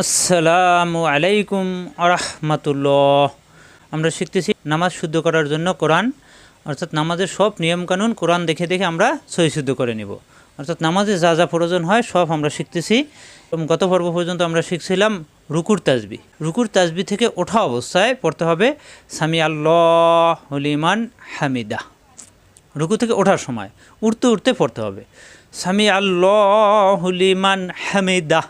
আসসালামু আলাইকুম আরহামাতুল্লাহ। আমরা শিখতেছি নামাজ শুদ্ধ করার জন্য কোরআন, অর্থাৎ নামাজের সব নিয়মকানুন কোরআন দেখে দেখে আমরা সহি শুদ্ধ করে নিব। অর্থাৎ নামাজে যা যা প্রয়োজন হয় সব আমরা শিখতেছি। এবং গত পর্ব পর্যন্ত আমরা শিখছিলাম রুকুর তাজবি। রুকুর তাজবি থেকে ওঠা অবস্থায় পড়তে হবে সামি আল্লাহ হলিমান হামিদা। রুকু থেকে ওঠার সময়, উঠতে উঠতে পড়তে হবে। সামি আল্লাহ হলিমান হামিদা।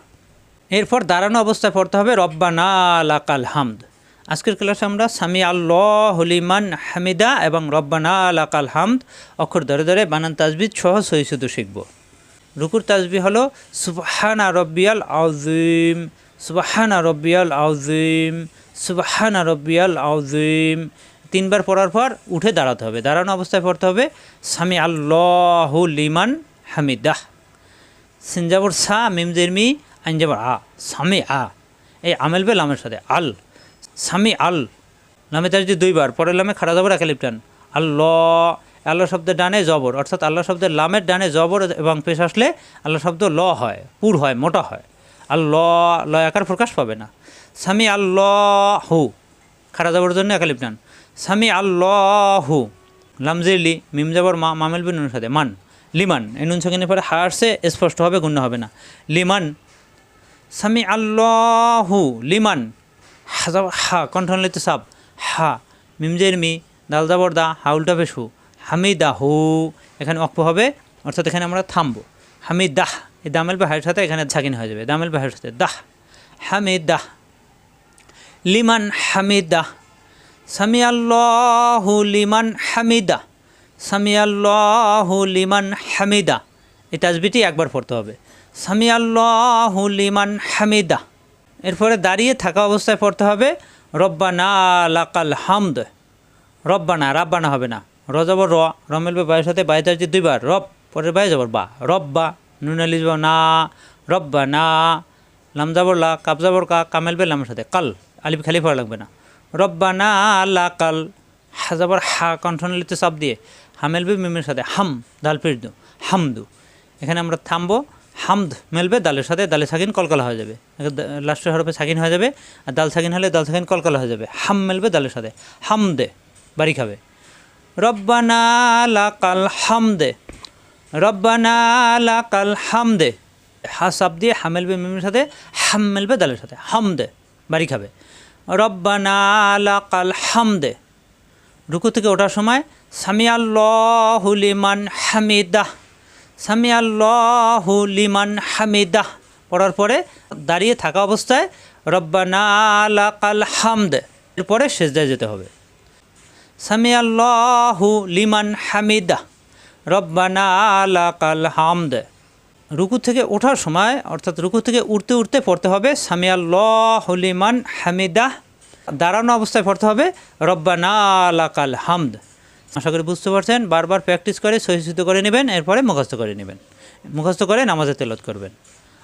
এরপর দাঁড়ানো অবস্থায় পড়তে হবে, রব্বানা লাকাল হামদ। আজকের ক্লাসে আমরা সামি আল্লাহ হলিমান হামিদা এবং রব্বানা লাকাল হামদ অক্ষর ধরে ধরে বানান তাজবিদ সহ সহি শুধু শিখব। রুকুর তাজবি হলো, সুবহানা রব্বিয়াল আউজিম সুবহানা রব্বিয়াল আউজিম সুবহানা রব্বিয়াল আউজিম তিনবার পড়ার পর উঠে দাঁড়াতে হবে। দাঁড়ানো অবস্থায় পড়তে হবে, সামি আল্লাহ লিমান হামিদাহ সিনজাবর সা মিমজের মি আইনজাবর আ সামি আ। এই আমেল বে লামের সাথে, আল। সামি আল। লামে তার যদি দুইবার, পরের লামে খাড়া জবর একালিপ টান। আল্লাহ আল্লাহ শব্দের ডানে জবর, অর্থাৎ আল্লাহ শব্দের লামের ডানে জবর এবং পেশ আসলে আল্লাহ শব্দ ল হয়, পুর হয়, মোটা হয়। আল্লাহ ল একার প্রকাশ পাবে না। সামি আল্লাহ হু খাড়া যাবার জন্য একালিপ টান। সামি আল্লাহ হু লামজিরলি মিম যাবর মা মামেল বিন সাথে, মান। লিমান, এই নুন সেখানে পরে হা আসছে, স্পষ্ট হবে, গুণ্য হবে না। লিমান সামি আল্লাহু লিমান। হা যাবর হা কণ্ঠন লিতে সাব হা মিমজের মি, দাল যাবর দা হাউলটা পেশু হামিদা হু এখানে অক্ষ হবে, অর্থাৎ এখানে আমরা থামবো। হামিদাহ, এই দামেল বাহের সাথে এখানে ছাকিন হয়ে যাবে। দামেল বাহের সাথে, দাহ। হামিদাহ, লিমান হামিদাহ। সামি আল্লাহু লিমান হামিদা সামি আল্লাহু লিমান হামিদা এই তাজবিটি একবার পড়তে হবে। সামি আল্লাহু লিমান হামিদা। এরপরে দাঁড়িয়ে থাকা অবস্থায় পড়তে হবে, রব্বানা লাকাল হামদ। রব্বানা, রাব্বানা হবে না। রজবর র রমেল বায়ের সাথে বাই তার দুইবার। রব, পরের বাই যাবর বা। রব্বা, নুন আলিজ না। রব্বা না লাম যাবর লা, কাপ যাবর কা কামেল বে লামের সাথে। কাল, আলিফ খালি পড়া লাগবে না। রব্বানা লা কাল হাজাবার হা কণ্ঠনলিতে চাপ দিয়ে। হামেলবে মিমের সাথে। হাম দাল দু হামদু। এখানে আমরা থামবো। হামদ মেলবে, দালের সাথে দালে সাকিন কলকলা হয়ে যাবে। লাস্টের হরফে সাকিন হয়ে যাবে, আর দাল সাকিন হলে দাল সাকিন কলকলা হয়ে যাবে। হাম মেলবে দালের সাথে। হামদে, বাড়ি খাবে। রব্বানা লাকাল হামদে, রব্বানা লাকাল হামদে। হা সাপ দিয়ে হামেলবে মিমের সাথে, হাম মেলবে দালের সাথে। হামদে, বাড়ি খাবে। রব্বানা লাকাল হামদে। রুকু থেকে ওঠার সময় সামি আল্লাহু লিমান হামিদাহ। সামি আল্লাহু লিমান হামিদাহ। পড়ার পরে দাঁড়িয়ে থাকা অবস্থায় রব্বানা লাকাল হামদ। এরপরে সেজদায় যেতে হবে। সামি আল্লাহু লিমান হামিদাহ। রব্বানা লাকাল হামদ। রুকু থেকে ওঠার সময়, অর্থাৎ রুকু থেকে উঠতে উঠতে পড়তে হবে সামি আল্লাহ লিমান হামিদাহ। দাঁড়ানো অবস্থায় পড়তে হবে রব্বানা লাকাল হামদ। আশা করি বুঝতে পারছেন, বারবার প্র্যাকটিস করে সহিষ্ঠিত করে নেবেন, এরপরে মুখস্থ করে নেবেন। মুখস্থ করে নামাজে তেলত করবেন।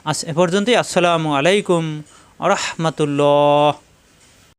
আস এ পর্যন্তই, আসসালামু আলাইকুম রহমতুল্লাহ।